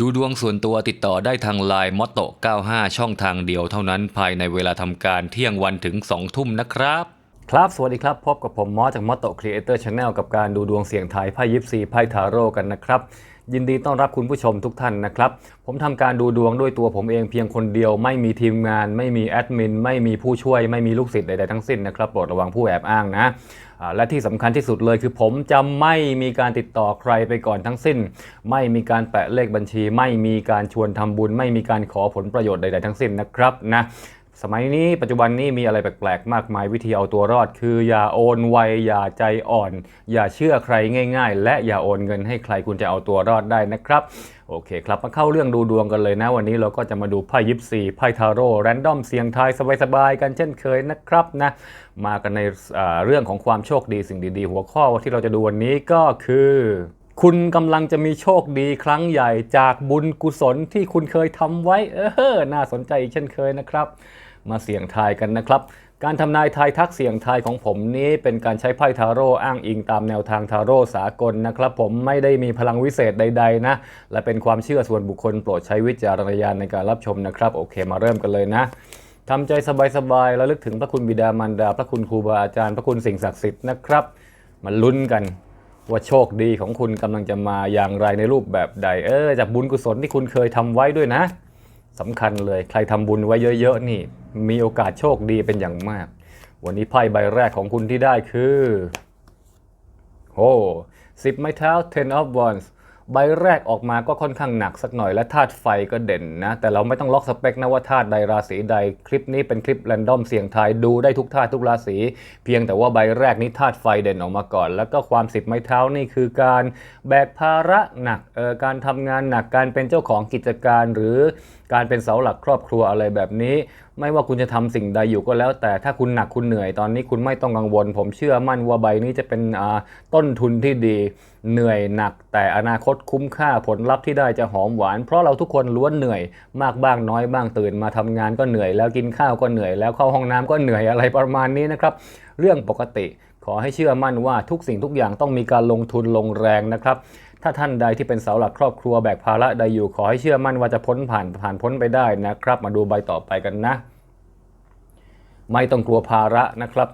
ดูดวงส่วนตัวติดต่อได้ทางไลน์มอตโต95 ช่องทางเดียวเท่านั้นภายในเวลาทำการเที่ยงวันถึง 2 ทุ่มนะครับ ครับ สวัสดีครับ พบกับผมมอสจากมอตโตครีเอเตอร์ชาแนลกับการดูดวงเสียงไทายไพ่ยิปซีไพ่ทาโร่กันนะครับ ยินดีต้อนรับคุณผู้ชมทุกท่านนะครับ ผมทำการดูดวงด้วยตัวผมเองเพียงคนเดียว ไม่มีทีมงาน ไม่มีแอดมิน ไม่มีผู้ช่วย ไม่มีลูกศิษย์ใดๆทั้งสิ้นนะครับโปรดระวังผู้แอบอ้างนะ และที่สำคัญที่สุดเลยคือผมจะไม่มีการติดต่อใครไปก่อนทั้งสิ้น ไม่มีการแปะเลขบัญชี ไม่มีการชวนทำบุญ ไม่มีการขอผลประโยชน์ใดๆทั้งสิ้นนะครับนะสมัยนี้ปัจจุบันนี้มีอะไรแปลกๆ มากมายวิธีเอาตัวรอด คืออย่าโอนไวอย่าใจอ่อน อย่าเชื่อใครง่าย ๆ และอย่าโอนเงินให้ใครคุณจะเอาตัวรอดได้นะครับ โอเคครับ มาเข้าเรื่องดูดวงกันเลยนะ วันนี้เราก็จะมาดูไพ่ยิปซีไพ่ทาโร่แรนดอมเสียงทายสบายๆกันเช่นเคยนะครับนะ มากันในเรื่องของความโชคดีสิ่งดีๆ หัวข้อที่เราจะดูวันนี้ก็คือคุณกำลังจะมีโชคดีครั้งใหญ่จากบุญกุศลที่คุณเคยทำไว้ เออ น่าสนใจเช่นเคยนะครับ มาเสี่ยงทายกันนะครับการทำนายทายทักเสียงทายของผมนี้เป็นการใช้ไพ่ทาโร่อ้างอิงตามแนวทางทาโร่สากลนะครับ ผมไม่ได้มีพลังวิเศษใด ๆ นะ และเป็นความเชื่อส่วนบุคคลโปรดใช้วิจารณญาณในการรับชมนะครับ โอเคมาเริ่มกันเลยนะทำใจสบายๆแล้วลึกถึงพระคุณบิดามารดา พระคุณครูบาอาจารย์ พระคุณสิ่งศักดิ์สิทธิ์นะครับมาลุ้นกันว่าโชคดีของคุณกำลังจะมาอย่างไรในรูปแบบใด เออจากบุญกุศลที่คุณเคยทำไว้ด้วยนะ สำคัญเลยใครทำบุญไว้เยอะๆนี่ มีโอกาสโชคดีเป็นอย่างมาก วันนี้ไพ่ใบแรกของคุณที่ได้คือโอ้สิบไม้เท้า ten of wands ใบแรกออกมาก็ค่อนข้างหนักสักหน่อยและธาตุไฟก็เด่นนะ แต่เราไม่ต้องล็อกสเปคนะว่าธาตุใดราศีใดคลิปนี้เป็นคลิปแรนดอมเสียงทายดูได้ทุกธาตุทุกราศีเพียงแต่ว่าใบแรกนี้ธาตุไฟเด่นออกมาก่อน แล้วก็ความสิบไม้เท้านี่คือการแบกภาระหนักเออการทำงานหนักการเป็นเจ้าของกิจการหรือการเป็นเสาหลักครอบครัวอะไรแบบนี้ ไม่ว่าคุณจะทำสิ่งใดอยู่ก็แล้ว แต่ถ้าคุณหนักคุณเหนื่อยตอนนี้คุณไม่ต้องกังวล ผมเชื่อมั่นว่าใบนี้จะเป็นต้นทุนที่ดี เหนื่อยหนัก แต่อนาคตคุ้มค่าผลลัพธ์ที่ได้จะหอมหวาน เพราะเราทุกคนล้วนเหนื่อยมากบ้างน้อยบ้างตื่นมาทำงานก็เหนื่อยแล้วกินข้าวก็เหนื่อยแล้วเข้าห้องน้ำก็เหนื่อยอะไรประมาณนี้นะครับเรื่องปกติขอให้เชื่อมั่นว่าทุกสิ่งทุกอย่างต้องมีการลงทุนลงแรงนะครับ ถ้าท่านใดที่เป็นเสาหลักครอบครัวแบกภาระใดอยู่ขอให้เชื่อมั่นว่าจะพ้นผ่านผ่านพ้นไปได้นะครับ มาดูใบต่อไปกันนะ ไม่ต้องกลัวภาระนะครับ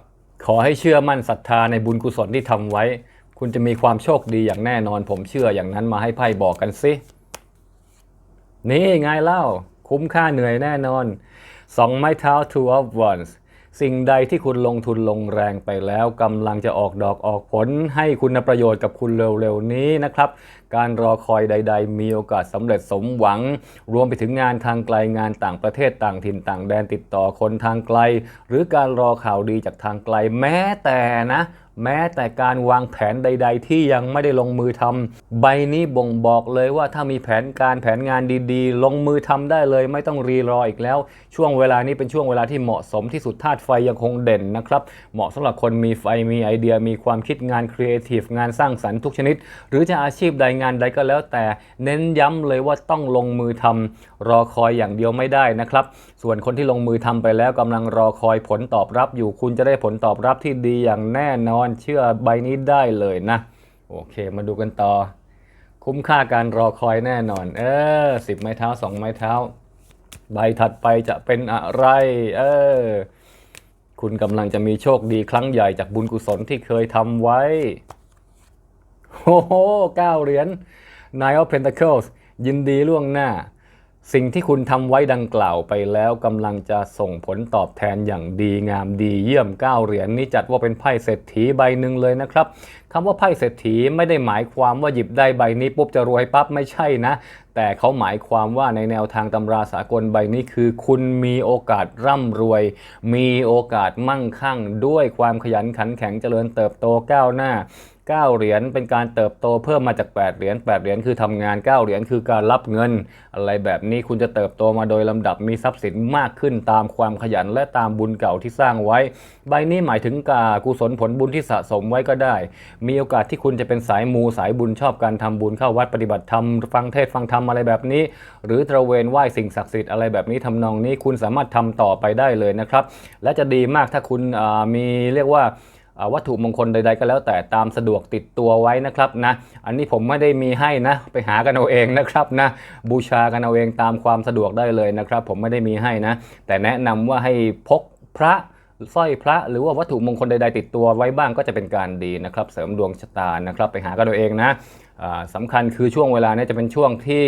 ขอให้เชื่อมั่นศรัทธาในบุญกุศลที่ทำไว้ คุณจะมีความโชคดีอย่างแน่นอน ผมเชื่ออย่างนั้นมาให้ไพ่บอกกันสินี่ไงเล่า คุ้มค่าเหนื่อยแน่นอนสองไม้เท้า two of wands สิ่งใดที่คุณลงทุนลงแรงไปแล้วกำลังจะออกดอกออกผล ให้คุณประโยชน์กับคุณเร็วๆนี้นะครับ การรอคอยใด ๆ มีโอกาสสำเร็จสมหวัง รวมไปถึงงานทางไกลงานต่างประเทศต่างถิ่นต่างแดนติดต่อคนทางไกล หรือการรอข่าวดีจากทางไกลแม้แต่นะ แม้แต่การวางแผนใด ๆ ที่ยังไม่ได้ลงมือทำใบนี้บ่งบอกเลยว่าถ้ามีแผนการแผนงานดีๆ ลงมือทำได้เลย ไม่ต้องรีรออีกแล้ว ช่วงเวลานี้เป็นช่วงเวลาที่เหมาะสมที่สุดธาตุไฟยังคงเด่นนะครับ เหมาะสำหรับคนมีไฟมีไอเดียมีความคิดงานครีเอทีฟงานสร้างสรรค์ทุกชนิด หรือจะอาชีพใดงานใดก็แล้วแต่เน้นย้ำเลยว่าต้องลงมือทำรอคอยอย่างเดียวไม่ได้นะครับ ส่วนคนที่ลงมือทำไปแล้วกำลังรอคอยผลตอบรับอยู่คุณจะได้ผลตอบรับที่ดีอย่างแน่นอนเชื่อใบนี้ได้เลยนะ โอเคมาดูกันต่อ คุ้มค่าการรอคอยแน่นอน เออสิบไม้เท้าสองไม้เท้า ใบถัดไปจะเป็นอะไร เออ คุณกำลังจะมีโชคดีครั้งใหญ่จากบุญกุศลที่เคยทำไว้โอ้โหเก้าเหรียญ Nine of Pentacles ยินดีล่วงหน้า สิ่งที่คุณทำไว้ดังกล่าวไปแล้วกำลังจะส่งผลตอบแทนอย่างดีงามดีเยี่ยมเก้าเหรียญนี้จัดว่าเป็นไพ่เศรษฐีใบหนึ่งเลยนะครับคำว่าไพ่เศรษฐีไม่ได้หมายความว่าหยิบได้ใบนี้ปุ๊บจะรวยปั๊บไม่ใช่นะ แต่เขาหมายความว่าในแนวทางตำราสากลใบนี้คือ คุณมีโอกาสร่ำรวย มีโอกาสมั่งคั่ง ด้วยความขยันขันแข็งเจริญเติบโตก้าวหน้า 9 เหรียญเป็นการเติบโตเพิ่มมาจาก 8 เหรียญ 8 เหรียญคือทำงาน 9 เหรียญคือการรับเงิน อะไรแบบนี้คุณจะเติบโตมาโดยลำดับมีทรัพย์สินมากขึ้นตามความขยันและตามบุญเก่าที่สร้างไว้ ใบนี้หมายถึงกากุศลผลบุญที่สะสมไว้ก็ได้ มีโอกาสที่คุณจะเป็นสายมูสายบุญชอบการทำบุญเข้าวัดปฏิบัติธรรมฟังเทศฟังธรรมอะไรแบบนี้ หรือตระเวนไหว้สิ่งศักดิ์สิทธิ์อะไรแบบนี้ทำนองนี้คุณสามารถทำต่อไปได้เลยนะครับและจะดีมากถ้าคุณมีเรียกว่า วัตถุมงคลใด ๆ ก็แล้วแต่ตามสะดวกติดตัวไว้นะครับนะอันนี้ผมไม่ได้มีให้นะไปหากันเอาเองนะครับนะบูชากันเอาเองตามความสะดวกได้เลยนะครับ ผมไม่ได้มีให้นะ แต่แนะนำว่าให้พกพระสร้อยพระหรือว่าวัตถุมงคลใด ๆ ติดตัวไว้บ้างก็จะเป็นการดีนะครับ เสริมดวงชะตานะครับ ไปหากันเอาเองนะ สำคัญคือช่วงเวลาเนี้จะเป็นช่วงที่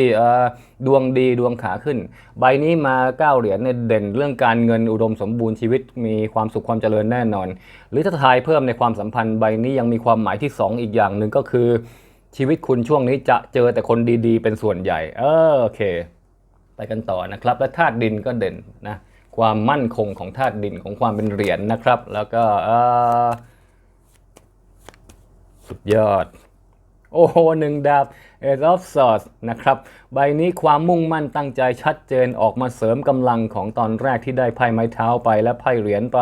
ดวงดีดวงขาขึ้น ใบนี้มาเก้าเหรียญเนี่ยเด่นเรื่องการเงินอุดมสมบูรณ์ชีวิตมีความสุขความเจริญแน่นอน หรือถ้าทายเพิ่มในความสัมพันธ์ใบนี้ยังมีความหมายที่ 2 อีกอย่างหนึ่งก็คือ ชีวิตคุณช่วงนี้จะเจอแต่คนดีๆ เป็นส่วนใหญ่เออโอเค ไปกันต่อนะครับ และธาตุดินก็เด่นนะความมั่นคงของธาตุดินของความเป็นเหรียญนะครับ แล้วก็สุดยอด โอ้โหหนึ่งดาบ Ace of Swords นะครับ ใบนี้ความมุ่งมั่นตั้งใจชัดเจนออกมาเสริมกำลังของตอนแรกที่ได้ไพ่ไม้เท้าไปและไพ่เหรียญไป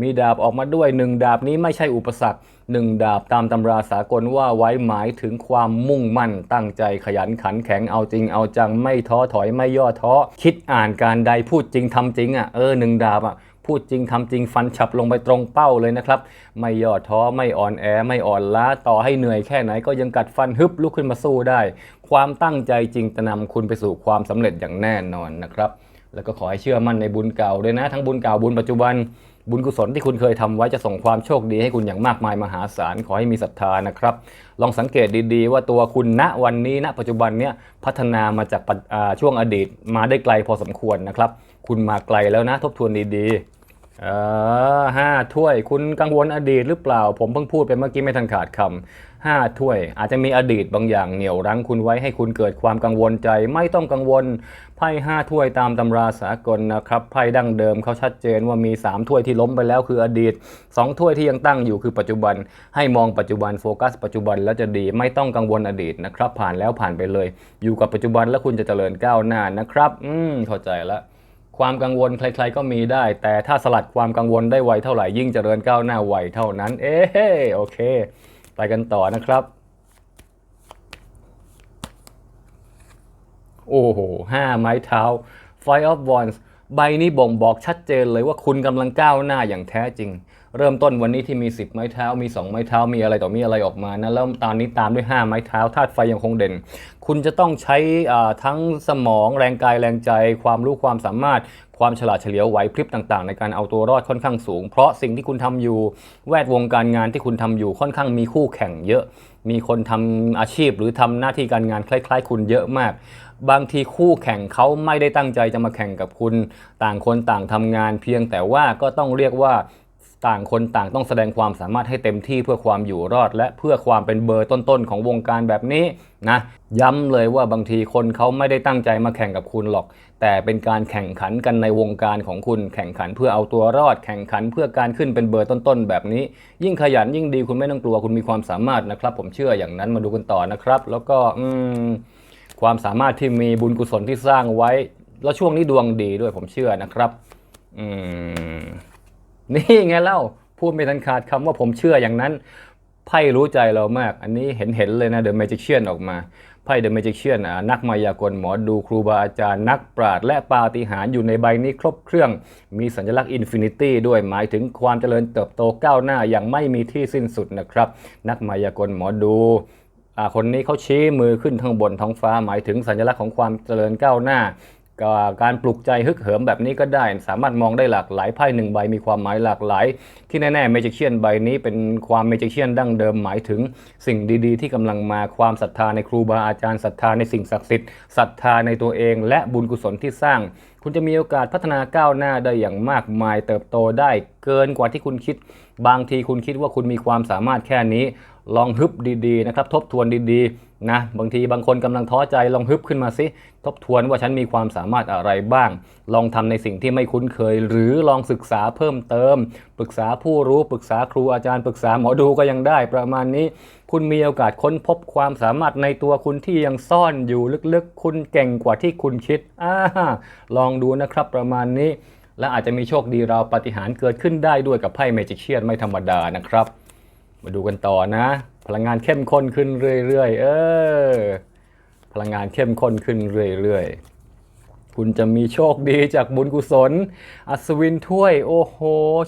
มีดาบออกมาด้วยหนึ่งดาบนี้ไม่ใช่อุปสรรคหนึ่งดาบตามตำราสากลว่าไว้หมายถึงความมุ่งมั่น ตั้งใจขยันขันแข็งเอาจริงเอาจังไม่ท้อถอยไม่ย่อท้อคิดอ่านการใดพูดจริงทำจริงอะเออหนึ่งดาบอะ พูดจริงทำจริงฟันฉับลงไปตรงเป้าเลยนะครับ ไม่ย่อท้อไม่อ่อนแอไม่อ่อนล้าต่อให้เหนื่อยแค่ไหนก็ยังกัดฟันฮึบลุกขึ้นมาสู้ได้ ความตั้งใจจริงจะนำคุณไปสู่ความสำเร็จอย่างแน่นอนนะครับ แล้วก็ขอให้เชื่อมั่นในบุญเก่าด้วยนะ ทั้งบุญเก่าบุญปัจจุบัน บุญกุศลที่คุณเคยทำไว้จะส่งความโชคดีให้คุณอย่างมากมายมหาศาลขอให้มีศรัทธานะครับ ลองสังเกตดีๆ ว่าตัวคุณณวันนี้ณปัจจุบันเนี้ยพัฒนามาจากช่วงอดีตมาได้ไกลพอสมควรนะครับ คุณมาไกลแล้วนะทบทวนดีๆเออห้าถ้วย คุณกังวลอดีตหรือเปล่า ผมเพิ่งพูดไปเมื่อกี้ไม่ทันขาดคำห้าถ้วย อาจจะมีอดีตบางอย่างเหนี่ยวรั้งคุณไว้ให้คุณเกิดความกังวลใจ ไม่ต้องกังวลไพ่ห้าถ้วยตามตำราสากลนะครับไพ่ดั้งเดิมเขาชัดเจนว่ามีสามถ้วยที่ล้มไปแล้วคืออดีตสองถ้วยที่ยังตั้งอยู่คือปัจจุบัน ให้มองปัจจุบันโฟกัส ปัจจุบันแล้วจะดีไม่ต้องกังวลอดีตนะครับ ผ่านแล้วผ่านไปเลย อยู่กับปัจจุบันแล้วคุณจะเจริญก้าวหน้านะครับ อืมเข้าใจแล้ว ความกังวลใครๆก็มีได้ แต่ถ้าสลัดความกังวลได้ไวเท่าไหร่ยิ่งเจริญก้าวหน้าไวเท่านั้น เอ๊ะโอเค ไปกันต่อนะครับ โอ้โหห้าไม้เท้า Five of Wands ใบนี้บ่งบอกชัดเจนเลยว่าคุณกำลังก้าวหน้าอย่างแท้จริง เริ่มต้นวันนี้ที่มี 10 ไม้เท้า มี 2 ไม้เท้า มีอะไรต่อมีอะไรออกมานะแล้วตอนนี้ตามด้วย 5 ไม้เท้าธาตุไฟยังคงเด่น คุณจะต้องใช้ทั้งสมองแรงกายแรงใจ ความรู้ความสามารถความฉลาดเฉลียวไหวพริบต่างๆ ในการเอาตัวรอดค่อนข้างสูง เพราะสิ่งที่คุณทำอยู่แวดวงการงานที่คุณทำอยู่ค่อนข้างมีคู่แข่งเยอะ มีคนทำอาชีพหรือทำหน้าที่การงานคล้าย ๆ คุณเยอะมาก บางทีคู่แข่งเขาไม่ได้ตั้งใจจะมาแข่งกับคุณ ต่างคนต่างทำงานเพียงแต่ว่าก็ต้องเรียกว่า ต่างคนต่างต้องแสดงความสามารถให้เต็มที่เพื่อความอยู่รอด และเพื่อความเป็นเบอร์ต้นๆของวงการแบบนี้นะย้ำเลยว่าบางทีคนเขาไม่ได้ตั้งใจมาแข่งกับคุณหรอก แต่เป็นการแข่งขันกันในวงการของคุณแข่งขันเพื่อเอาตัวรอด แข่งขันเพื่อการขึ้นเป็นเบอร์ต้นๆแบบนี้ ยิ่งขยันยิ่งดีคุณไม่ต้องกลัวคุณมีความสามารถนะครับ ผมเชื่ออย่างนั้นมาดูกันต่อนะครับ แล้วก็อืมความสามารถที่มีบุญกุศลที่สร้างไว้ แล้วช่วงนี้ดวงดีด้วยผมเชื่อนะครับ อืม นี่ไงเล่าพูดไม่ทันขาดคำว่าผมเชื่ออย่างนั้นไพ่รู้ใจเรามาก อันนี้เห็นเห็นเลยนะ The Magician ออกมาไพ่ The Magician อะนักมายากลหมอดูครูบาอาจารย์นักปราชญ์และปาฏิหาริย์อยู่ในใบนี้ครบเครื่อง มีสัญลักษณ์ Infinity ด้วยหมายถึงความเจริญเติบโตก้าวหน้าอย่างไม่มีที่สิ้นสุดนะครับ นักมายากลหมอดูอคนนี้เขาชี้มือขึ้นทางบนท้องฟ้าหมายถึงสัญลักษณ์ของความเจริญก้าวหน้า กการปลุกใจฮึกเหิมแบบนี้ก็ได้ สามารถมองได้หลากหลายไพ่หนึ่งใบมีความหมายหลากหลาย ที่แน่ๆเมจิเชียนใบนี้เป็นความเมจิเชียนดั้งเดิมหมายถึงสิ่งดีๆ ที่กำลังมาความศรัทธาในครูบาอาจารย์ศรัทธาในสิ่งศักดิ์สิทธิ์ศรัทธาในตัวเอง และบุญกุศลที่สร้าง คุณจะมีโอกาสพัฒนาก้าวหน้าได้อย่างมากมาย เติบโตได้เกินกว่าที่คุณคิด บางทีคุณคิดว่าคุณมีความสามารถแค่นี้ ลองฮึบดีๆนะครับทบทวนดีๆ นะบางทีบางคนกำลังท้อใจลองฮึบขึ้นมาสิทบทวนว่าฉันมีความสามารถอะไรบ้าง ลองทำในสิ่งที่ไม่คุ้นเคย หรือลองศึกษาเพิ่มเติม ปรึกษาผู้รู้ปรึกษาครูอาจารย์ปรึกษาหมอดูก็ยังได้ประมาณนี้ คุณมีโอกาสค้นพบความสามารถในตัวคุณที่ยังซ่อนอยู่ลึกๆ คุณเก่งกว่าที่คุณคิดอ่าลองดูนะครับประมาณนี้ และอาจจะมีโชคดีเราปฏิหารเกิดขึ้นได้ด้วยกับไพ่เมจิกเชียนไม่ธรรมดานะครับ มาดูกันต่อนะ พลังงานเข้มข้นขึ้นเรื่อยๆ เออ พลังงานเข้มข้นขึ้นเรื่อยๆ คุณจะมีโชคดีจากบุญกุศล อัศวินถ้วย โอ้โห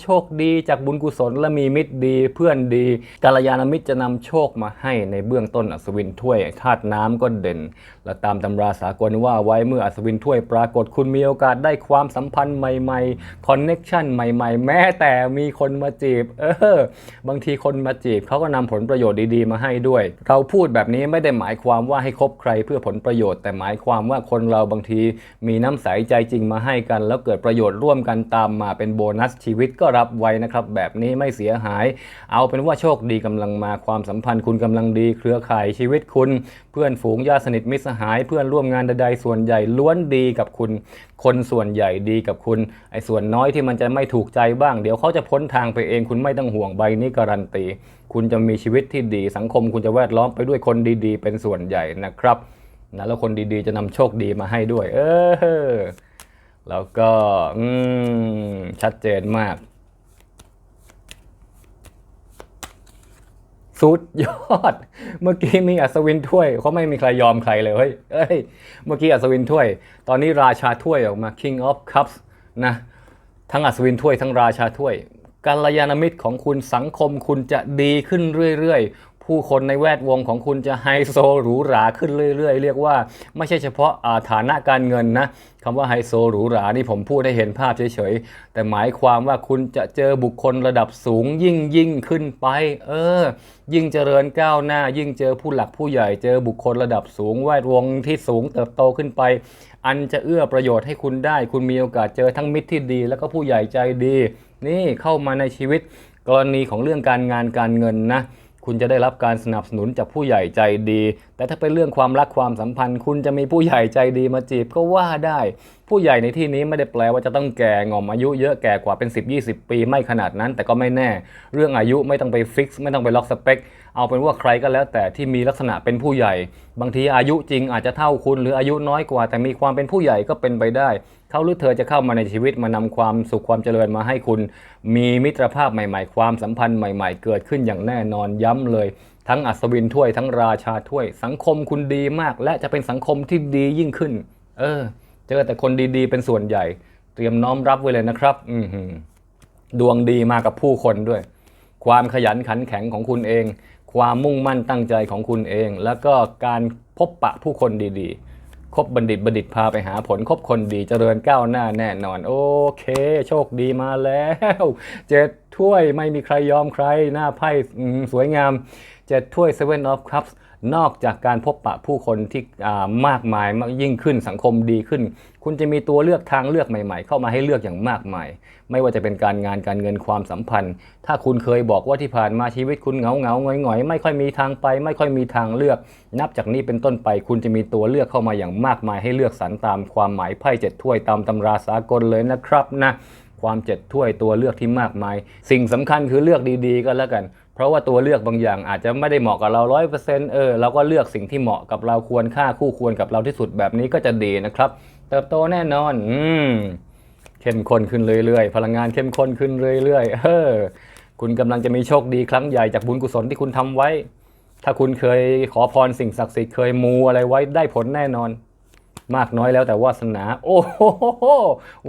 โชคดีจากบุญกุศลและมีมิตรดี เพื่อนดีกาลยานมิตรจะนำโชคมาให้ในเบื้องต้นอัศวินถ้วยธาตุน้ำก็เด่น และตามตำราสากลว่าไว้เมื่ออัศวินถ้วยปรากฏคุณมีโอกาสได้ความสัมพันธ์ใหม่ๆคอนเน็กชันใหม่ๆ แม้แต่มีคนมาจีบ เออบางทีคนมาจีบเขาก็นำผลประโยชน์ดีๆ มาให้ด้วย เราพูดแบบนี้ไม่ได้หมายความว่าให้คบใครเพื่อผลประโยชน์ แต่หมายความว่าคนเราบางทีมีีน้ำใสใจจริงมาให้กัน แล้วเกิดประโยชน์ร่วมกันตามมาเป็นโบนัสชีวิตก็รับไว้นะครับ แบบนี้ไม่เสียหาย เอาเป็นว่าโชคดีกำลังมาความสัมพันธ์คุณกำลังดี เครือข่ายชีวิตคุณ เพื่อนฝูงญาติสนิทมิตรสหาย เพื่อนร่วมงานใดๆส่วนใหญ่ล้วนดีกับคุณ คนส่วนใหญ่ดีกับคุณไอ้ส่วนน้อยที่มันจะไม่ถูกใจบ้าง เดี๋ยวเขาจะพ้นทางไปเองคุณไม่ต้องห่วงใบนี้การันตี คุณจะมีชีวิตที่ดีสังคม คุณจะแวดล้อมไปด้วยคนดีๆ เป็นส่วนใหญ่นะครับ นะแล้วคนดีๆจะนำโชคดีมาให้ด้วย เออแล้วก็อืมชัดเจนมากสุดยอด เมื่อกี้มีอัศวินถ้วยเขาไม่มีใครยอมใครเลยเฮ้ยเอ้ย เมื่อกี้อัศวินถ้วย ตอนนี้ราชาถ้วยออกมา King of Cups นะ ทั้งอัศวินถ้วยทั้งราชาถ้วยกัลยาณมิตรของคุณสังคมคุณจะดีขึ้นเรื่อยๆ ผู้คนในแวดวงของคุณจะไฮโซหรูหราขึ้นเรื่อยๆ เรียกว่าไม่ใช่เฉพาะาฐานะการเงินนะคำว่าไฮโซหรูหรานี่ผมพูดให้เห็นภาพเฉยๆ แต่หมายความว่าคุณจะเจอบุคคลระดับสูงยิ่งยิ่งขึ้นไป เออ ยิ่งเจริญก้าวหน้า ยิ่งเจอผู้หลักผู้ใหญ่เจอบุคคลระดับสูงแวดวงที่สูงเติบโตขึ้นไป อันจะเอื้อประโยชน์ให้คุณได้ คุณมีโอกาสเจอทั้งมิตรที่ดี แล้วก็ผู้ใหญ่ใจดี นี่เข้ามาในชีวิตกรณีของเรื่องการงานการเงินนะ คุณจะได้รับการสนับสนุนจากผู้ใหญ่ใจดี แต่ถ้าเป็นเรื่องความรักความสัมพันธ์ คุณจะมีผู้ใหญ่ใจดีมาจีบก็ว่าได้ ผู้ใหญ่ในที่นี้ไม่ได้แปลว่าจะต้องแก่งอมอายุเยอะแก่กว่าเป็น 10-20 ปีไม่ขนาดนั้น แต่ก็ไม่แน่ เรื่องอายุไม่ต้องไปฟิกซ์ไม่ต้องไปล็อกสเปคเอาเป็นว่าใครก็แล้วแต่ที่มีลักษณะเป็นผู้ใหญ่ บางทีอายุจริงอาจจะเท่าคุณหรืออายุน้อยกว่า แต่มีความเป็นผู้ใหญ่ก็เป็นไปได้ เขาหรือเธอจะเข้ามาในชีวิตมานำความสุขความเจริญมาให้คุณ มีมิตรภาพใหม่ ๆ ความสัมพันธ์ใหม่ ๆ เกิดขึ้นอย่างแน่นอนย้ำเลย ทั้งอัศวินถ้วยทั้งราชาถ้วย สังคมคุณดีมาก และจะเป็นสังคมที่ดียิ่งขึ้น เออ เจอแต่คนดีๆ เป็นส่วนใหญ่ เตรียมน้อมรับไว้เลยนะครับ อืดวงดีมากับผู้คนด้วย ความขยันขันแข็งของคุณเอง ความมุ่งมั่นตั้งใจของคุณเอง แล้วก็การพบปะผู้คนดีๆ คบบัณฑิตบัณฑิตพาไปหาผลคบคนดีเจริญก้าวหน้าแน่นอน โอเค โชคดีมาแล้ว เจ็ดถ้วยไม่มีใครยอมใครหน้าไพ่สวยงาม เจ็ดถ้วย Seven of Cups นอกจากการพบปะผู้คนที่มากมายมากยิ่งขึ้นสังคมดีขึ้น คุณจะมีตัวเลือกทางเลือกใหม่ๆ เข้ามาให้เลือกอย่างมากมาย ไม่ว่าจะเป็นการงานการเงินความสัมพันธ์ ถ้าคุณเคยบอกว่าที่ผ่านมาชีวิตคุณเหงาเหงาหงอยหงอยๆไม่ค่อยมีทางไป ไม่ค่อยมีทางเลือก นับจากนี้เป็นต้นไป คุณจะมีตัวเลือกเข้ามาอย่างมากมายให้เลือกสรรตามความหมายไพ่เจ็ดถ้วยตามตำราสากลเลยนะครับนะความเจ็ดถ้วยตัวเลือกที่มากมาย สิ่งสำคัญคือเลือกดีๆ ก็แล้วกัน เพราะว่าตัวเลือกบางอย่างอาจจะไม่ได้เหมาะกับเราร้อยเปอร์เซ็นต์เออเราก็เลือกสิ่งที่เหมาะกับเราควรค่าคู่ควรกับเราที่สุดแบบนี้ก็จะดีนะครับ เติบโตแน่นอน อืมเข้มข้นขึ้นเรื่อยๆ พลังงานเข้มข้นขึ้นเรื่อยๆเออคุณกำลังจะมีโชคดีครั้งใหญ่จากบุญกุศลที่คุณทำไว้ ถ้าคุณเคยขอพรสิ่งศักดิ์สิทธิ์เคยมูอะไรไว้ได้ผลแน่นอน มากน้อยแล้วแต่วาสนา โอ้โห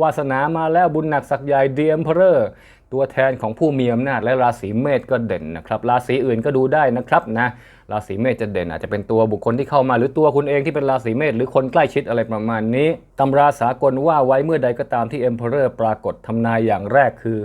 วาสนามาแล้วบุญหนักสักใหญ่เดียมเพอร์ ตัวแทนของผู้มีอำนาจและราศีเมษก็เด่นนะครับ ราศีอื่นก็ดูได้นะครับนะราศีเมษจะเด่นอาจจะเป็นตัวบุคคลที่เข้ามาหรือตัวคุณเองที่เป็นราศีเมษหรือคนใกล้ชิดอะไรประมาณนี้ตำราสากลว่าไว้เมื่อใดก็ตามที่เอ็มเพอเร์ปรากฏทำนายอย่างแรกคือ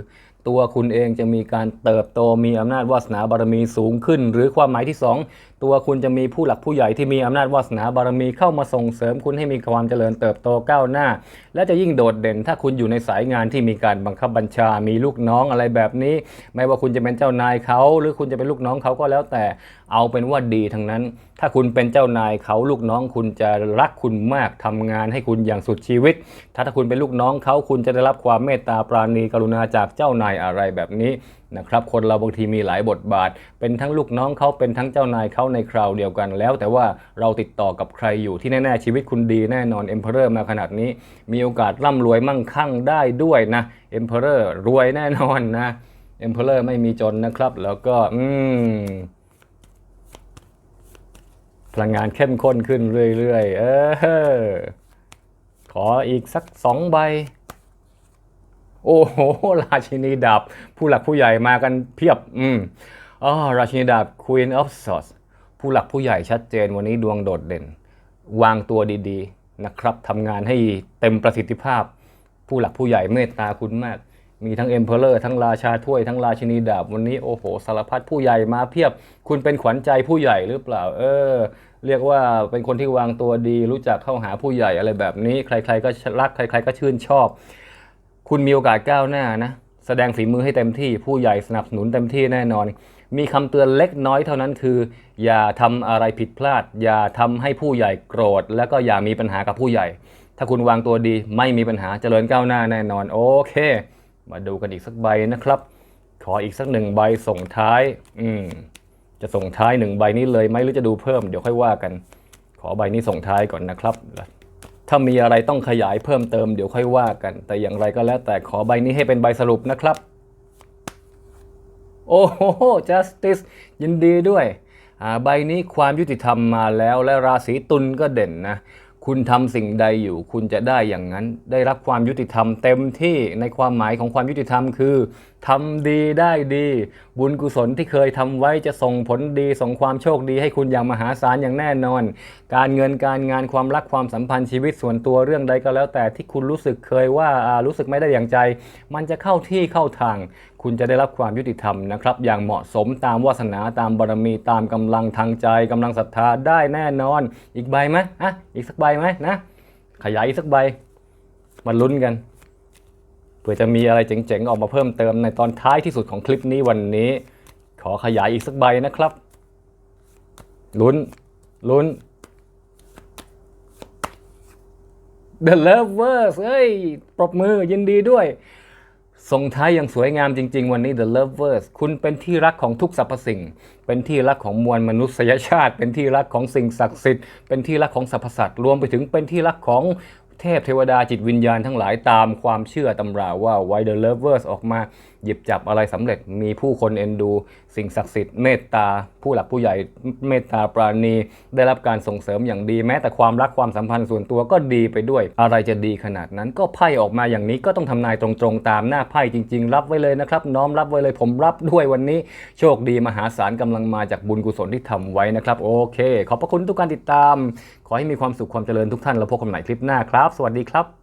ตัวคุณเองจะมีการเติบโตมีอำนาจวาสนาบารมีสูงขึ้น หรือความหมายที่ 2 ตัวคุณจะมีผู้หลักผู้ใหญ่ที่มีอำนาจวาสนาบารมีเข้ามาส่งเสริมคุณให้มีความเจริญเติบโตก้าวหน้า และจะยิ่งโดดเด่นถ้าคุณอยู่ในสายงานที่มีการบังคับบัญชา มีลูกน้องอะไรแบบนี้ ไม่ว่าคุณจะเป็นเจ้านายเขา หรือคุณจะเป็นลูกน้องเขาก็แล้วแต่เอาเป็นว่าดีทั้งนั้น ถ้าคุณเป็นเจ้านายเขาลูกน้องคุณจะรักคุณมากทำงานให้คุณอย่างสุดชีวิต ถ้าถ้าคุณเป็นลูกน้องเขาคุณจะได้รับความเมตตาปราณีกรุณาจากเจ้านายอะไรแบบนี้ นะครับคนเราบางทีมีหลายบทบาท เป็นทั้งลูกน้องเขาเป็นทั้งเจ้านายเขาในคราวเดียวกัน แล้วแต่ว่าเราติดต่อกับใครอยู่ที่แน่ๆชีวิตคุณดีแน่นอนเอ็มเพอร์มาขนาดนี้ มีโอกาสร่ำรวยมั่งคั่งได้ด้วยนะเอ็มเพอร์รวยแน่นอนนะเอ็มเพอร์ไม่มีจนนะครับ แล้วก็อืมพลังงานเข้มข้นขึ้นเรื่อยๆ เออ ขออีกสักสองใบ โอ้โห ราชินีดาบผู้หลักผู้ใหญ่มากันเพียบ อืมอ๋อราชินีดาบ Queen of Swords ผู้หลักผู้ใหญ่ชัดเจนวันนี้ดวงโดดเด่น วางตัวดีๆนะครับทำงานให้เต็มประสิทธิภาพ ผู้หลักผู้ใหญ่เมตตาคุณมาก มีทั้งเอ็มเพลเลอร์ทั้งราชาถ้วยทั้งราชินีดาบวันนี้โอ้โหสารพัดผู้ใหญ่มาเพียบ คุณเป็นขวัญใจผู้ใหญ่หรือเปล่า เออ เรียกว่าเป็นคนที่วางตัวดี รู้จักเข้าหาผู้ใหญ่อะไรแบบนี้ ใคร ๆก็รักใคร ๆ ก็ชื่นชอบ คุณมีโอกาสก้าวหน้านะ แสดงฝีมือให้เต็มที่ ผู้ใหญ่สนับสนุนเต็มที่แน่นอน มีคำเตือนเล็กน้อยเท่านั้นคือ อย่าทำอะไรผิดพลาด อย่าทำให้ผู้ใหญ่โกรธ แล้วก็อย่ามีปัญหากับผู้ใหญ่ ถ้าคุณวางตัวดีไม่มีปัญหาเจริญก้าวหน้าแน่นอน โอเค มาดูกันอีกสักใบนะครับ ขออีกสักหนึ่งใบส่งท้าย อืมจะส่งท้ายหนึ่งใบนี้เลยไหมหรือจะดูเพิ่มเดี๋ยวค่อยว่ากัน ขอใบนี้ส่งท้ายก่อนนะครับ ถ้ามีอะไรต้องขยายเพิ่มเติมเดี๋ยวค่อยว่ากัน แต่อย่างไรก็แล้วแต่ขอใบนี้ให้เป็นใบสรุปนะครับ โอ้โห justice ยินดีด้วย ใบนี้ความยุติธรรมมาแล้วและราศีตุลก็เด่นนะ คุณทำสิ่งใดอยู่ คุณจะได้อย่างนั้น ได้รับความยุติธรรมเต็มที่ในความหมายของความยุติธรรมคือทำดีได้ดี บุญกุศลที่เคยทำไว้จะส่งผลดี ส่งความโชคดีให้คุณอย่างมหาศาลอย่างแน่นอน การเงินการงานความรักความสัมพันธ์ชีวิตส่วนตัวเรื่องใดก็แล้ว แต่ที่คุณรู้สึกเคยว่ารู้สึกไม่ได้อย่างใจ มันจะเข้าที่เข้าทาง คุณจะได้รับความยุติธรรมนะครับ อย่างเหมาะสมตามวาสนาตามบารมีตามกำลังทางใจกำลังศรัทธาได้แน่นอน อีกใบไหมอะอีกสักใบไหมนะขยายอีกสักใบมาลุ้นกัน เผื่อจะมีอะไรเจ๋งๆ ออกมาเพิ่มเติมในตอนท้ายที่สุดของคลิปนี้วันนี้ ขอขยายอีกสักใบนะครับลุ้นลุ้น The Lovers เอ้ย ปรบมือยินดีด้วย ส่งท้ายอย่างสวยงามจริง ๆ วันนี้ The Lovers คุณเป็นที่รักของทุกสรรพสิ่ง เป็นที่รักของมวลมนุษยชาติ เป็นที่รักของสิ่งศักดิ์สิทธิ์ เป็นที่รักของสรรพสัตว์ รวมไปถึงเป็นที่รักของ เทพเทวดาจิตวิญญาณทั้งหลายตามความเชื่อตำราว่า Why The Lovers ออกมา หยิบจับอะไรสำเร็จ มีผู้คนเอ็นดู สิ่งศักดิ์สิทธิ์เมตตา ผู้หลักผู้ใหญ่เมตตาปราณี ได้รับการส่งเสริมอย่างดีแม้แต่ความรักความสัมพันธ์ส่วนตัวก็ดีไปด้วย อะไรจะดีขนาดนั้น ก็ไพ่ออกมาอย่างนี้ก็ต้องทำนายตรงๆ ตามหน้าไพ่จริง ๆ รับไว้เลยนะครับน้อมรับไว้เลยผมรับด้วยวันนี้ โชคดีมหาศาลกำลังมาจากบุญกุศลที่ทำไว้นะครับ โอเค ขอบพระคุณทุกการติดตาม ขอให้มีความสุขความเจริญทุกท่านแล้วพบกันใหม่คลิปหน้าครับ สวัสดีครับ